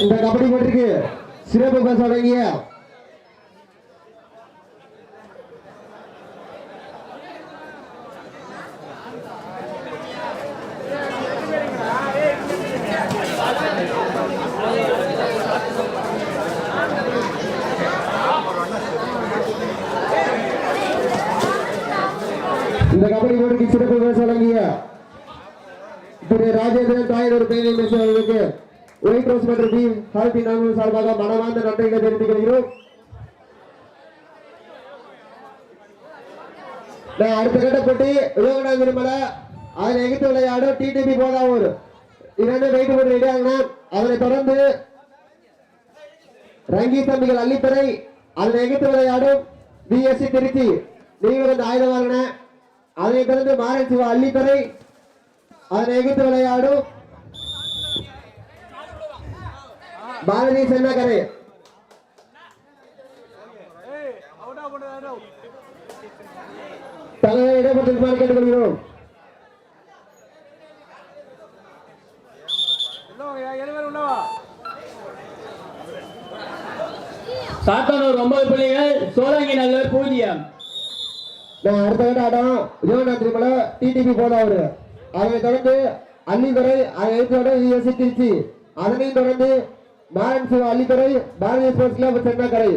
இந்த கபடி போட்டிருக்கு சிறப்பு பரிசு வழங்கிய இந்த கபடி போட்டிக்கு சிறப்பு பரிசு வழங்கிய திரு ராஜேந்திரன் தாயர் பெயரை பேசுவதற்கு ஒயிட் ரோஸ் மற்றும் பி ஹாப்பி நாங்கள் சார்பாக மனமார்ந்த நன்றிகளை தெரிவித்துக் கொள்கிறோம் அடுத்த கட்ட போட்டி யோகனா விரும்பல. அதில் எகித்து விளையாடும் டிடிபி போதாவூர். இரண்டு வெயிட் போட்டு ரெடியாகனா அதனை தொடர்ந்து ரங்கி தம்பிகள் அள்ளித்தரை அதில் எகித்து விளையாடும் பிஎஸ்சி திருச்சி. நீங்கள் வந்து ஆயுதம் வாங்கின அதனை தொடர்ந்து மாரன் சிவா அதனை எகித்து விளையாடும் பாரதி சென்னகரை தங்களை இடப்பட்டிருக்குமாறு கேட்டுக்கொள்கிறோம் சாத்தானூர் ஒன்பது புள்ளிகள் சோழங்கி நல்லூர் பூஜ்ஜியம். நான் அடுத்த கட்ட ஆட்டம். யோகனா திருமலை டிடிபி போதாவூர் அதனை தொடர்ந்து அள்ளித்துறை அதை எடுத்து திருச்சி அதனையும் தொடர்ந்து மாரன் அள்ளித்துறை பாரதிய ஸ்போர்ட்ஸ் கிளப் சென்னகரை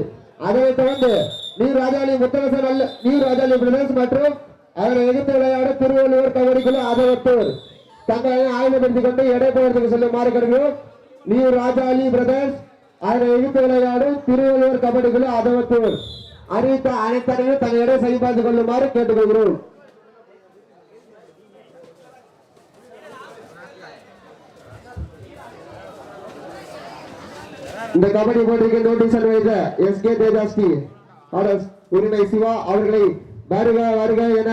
அதனைத் தொடர்ந்து நீர் ராஜாலி முத்தரசன் அல்ல நீர் ராஜாலி பிரதர்ஸ் மற்றும் அதனை எதிர்த்து விளையாட திருவள்ளுவர் கபடிக்குழு அதவத்தூர் தங்களை ஆயுதப்படுத்திக் கொண்டு எடை போவதற்கு செல்லுமாறு கருகிறோம் நீர் ராஜாலி பிரதர்ஸ் அதனை எதிர்த்து விளையாடும் திருவள்ளுவர் கபடிக்குழு அதவத்தூர் அறிவித்த அனைத்தரையும் அணிகளும் தங்கள் இடம் சரிபார்த்து கொள்ளுமாறு கேட்டுக்கொள்கிறோம். இந்த கபடி போட்டிக்கு நோட்டீஸ் வைத்த எஸ் கே தேஜாஸ்தி ஆர்டர்ஸ் உரிமை சிவா அவர்களை வருக வருக என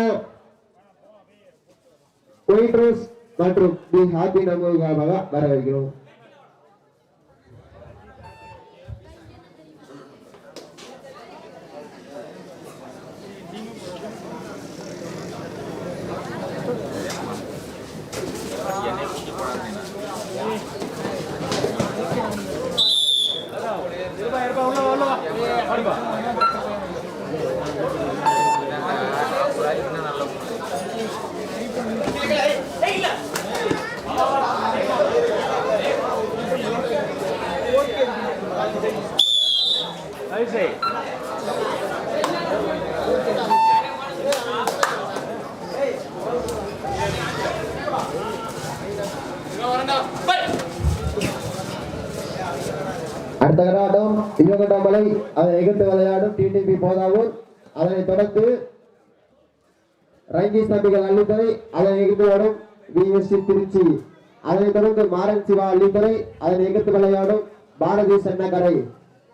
ஒயிட் ரோஸ் மற்றும் தி ஹாப்பி நம்புவதாக வரவேற்கிறோம் அடுத்த கடாட்டம் இருபகண்டாமலை அதை எகிர்த்து விளையாடும் டிடிபி போதாவூர் அதனை தொடர்ந்து ரங்கி தம்பிகள் அள்ளித்துறை அதனை எகிர்த்து விளையாடும் விஎஸ்சி திருச்சி. அதனைத் தொடர்ந்து மாறன் சிவா அள்ளித்துறை அதனை எகிர்த்து விளையாடும் பாரதி சென்னகரை.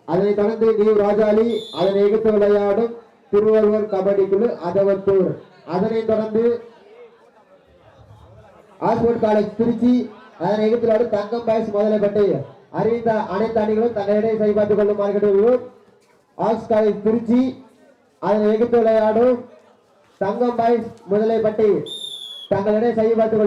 அதனைத் தொடர்ந்து நியூ ராஜாலி அதனை எகிர்த்து விளையாடும் திருவள்ளுவர் கபடி குழு அதவத்தூர் அதனைத் தொடர்ந்து ஆஸ்போர்ட் காலேஜ் திருச்சி அதனை எகிர்த்து விளையாடும் தங்கம் பாய்ஸ் முதலைப்பட்டு அறிவித்த அனைத்து அணிகளும் தங்களிடையே சரிபார்த்துக் கொள்ளுமாறு கேட்டுக்கொள்கிறோம் ஆர்ட்ஸ் திருச்சி அதனை எகிர்த்து விளையாடும் தங்கம் பாய்ஸ் முதலைப்பட்டி தங்களிடையே சரிபார்த்துக்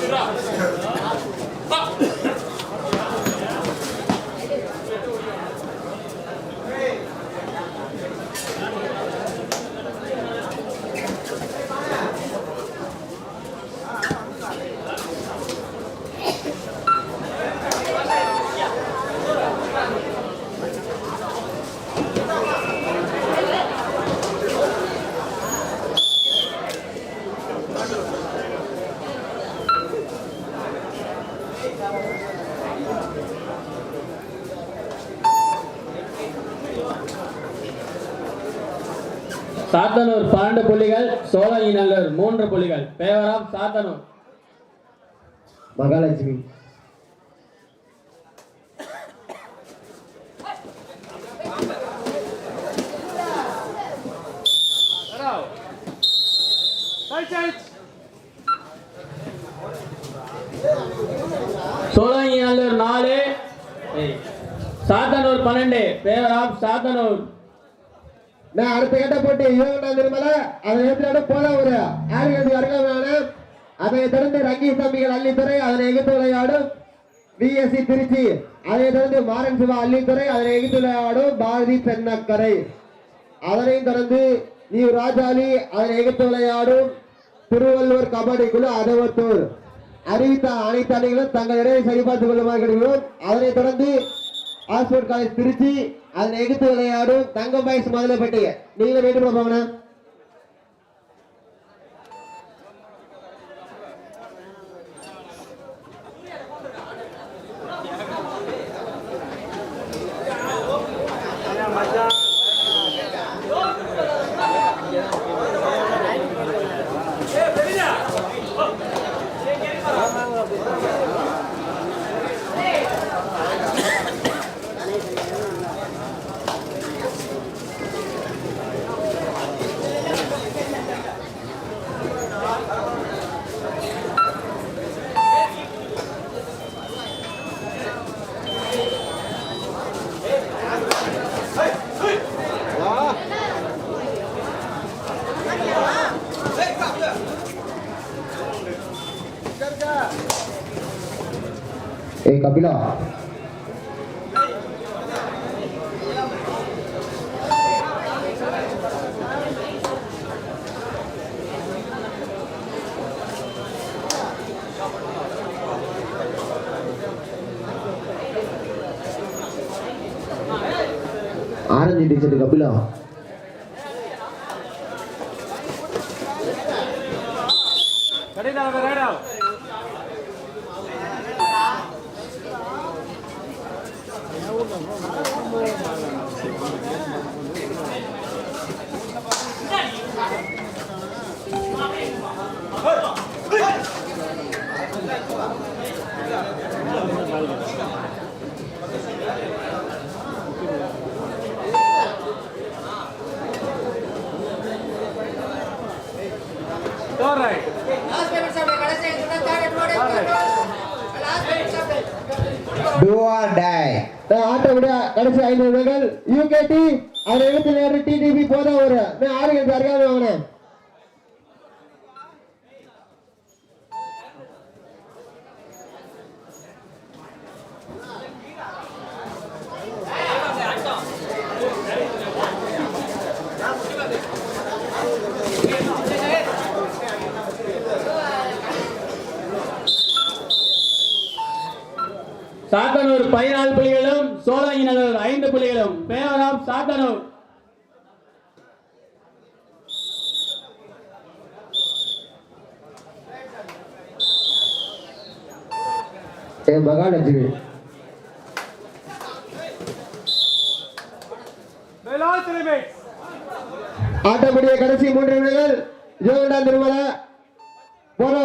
கொள்ளுமாறு கேட்டுக்கிறோம் சாத்தனூர் பன்னெண்டு புள்ளிகள் சோழங்கிநல்லூர் மூன்று புள்ளிகள். பேவரம் சாத்தனூர். மகாலட்சுமி. சோழங்கிநல்லூர் நாலு சாத்தனூர் பன்னெண்டு பேவரம் சாத்தனூர். நான் அடுத்த கட்ட போட்டு? இவன் திருமல அதை எடுத்து ஒரு ஆறுகிறது அருகாமையான அதை தொடர்ந்து ரங்கி தம்பிகள் அள்ளித்துறை அதனை எகித்து விளையாடும். விஎஸ்சி திருச்சி அதை தொடர்ந்து மாறன் சிவா அள்ளித்துறை அதனை எகித்து விளையாடும். பாரதி தென்னக்கரை. அதனையும் தொடர்ந்து நீ ராஜாலி அதனை எகித்து விளையாடும். திருவள்ளுவர் கபடி குழு அதவத்தூர் அறிவித்த அனைத்து அணிகளும் தங்கள் இடையை சரிபார்த்துக் கொள்ளுமாறு கிடைக்கிறோம் அதனைத் தொடர்ந்து ஆக்ஸ்போர்ட் காலேஜ் திருச்சி அதில் எகுத்து விளையாடும் தங்கம் பாய்ஸ் முதல்ல முதலப்பட்டி நீங்களும் வேண்டும் போகணும்? ஏய் Kapila orange teacher Kapila All right. ஆட்டவுடைய கடைசி ஐந்து நிமிடங்கள் யூகேடி அதை எழுத்து நேரம் டிடிபி போதும் ஒரு ஆறு கழிச்சு அருகாமல் வாங்கினேன். சாத்தனூர் பதினாலு புள்ளிகளும் சோழங்கிநல்லூர் ஐந்து புள்ளிகளும் பேர். ஆஃப் சாத்தனூர் மகாலட்சுமி ஆட்டக்கூடிய கடைசி மூன்று நிமிடங்கள் ஜோகண்டா திருமலை போதா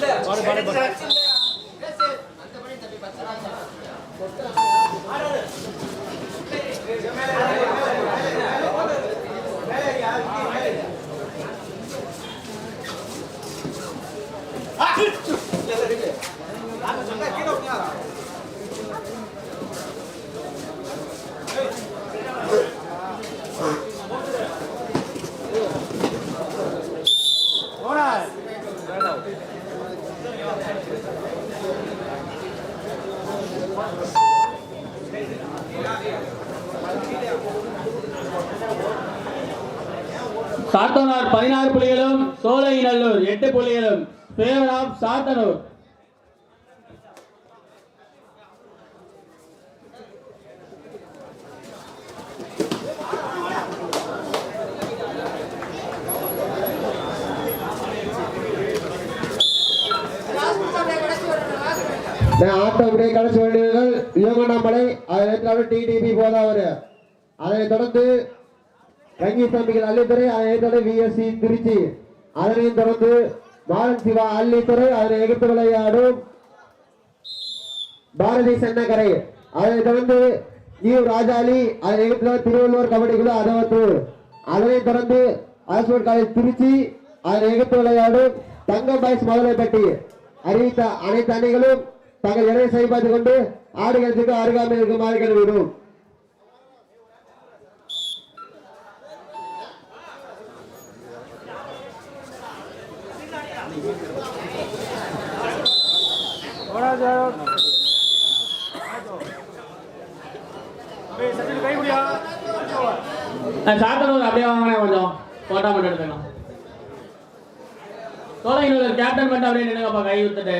ஒரு நான் வாங்கினேன் சாத்தனார் பதினாறு புள்ளிகளும் சோலை நல்லூர் எட்டு புள்ளிகளும் பேர் ஆஃப் சாத்தனூர் நான் ஆட்டோடைய கடைசி வேண்டியவர்கள் யோகண்ணாமலை அதை டிடிபி போதாவூர். அதனைத் தொடர்ந்து ரங்கி தம்பிகள் அள்ளித்துறை அதனைத் தொடர்ந்து விஎஸ்சி திருச்சி. அதனையும் தொடர்ந்து மாறன் சிவா அள்ளித்துறை அதனை எதிர்த்து விளையாடும் பாரதி சென்னகரை அதனைத் தொடர்ந்து நியூ ராஜாலி அதனை எதிர்த்து திருவள்ளுவர் கபடி குழு அதவத்தூர். அதனைத் தொடர்ந்து அரசூர் காலேஜ் திருச்சி அதனை எதிர்த்து விளையாடும் தங்கம் பாய்ஸ் மதுரைப்பட்டி. அறிவித்த அனைத்து அணிகளும் தங்கள் இடையை சரிபார்த்துக் கொண்டு ஆடுகளத்துக்கு அருகாமையில் இருக்குமாறு கேட்டுவிடும் சாத்தனூர் அப்படியே வாங்கினேன் கொஞ்சம் போட்டா மட்டும் எடுத்துக்கலாம். சோழகிநல்லூர் கேப்டன் மட்டும் அப்படியே நின்னுங்கப்பா கை வித்துட்டு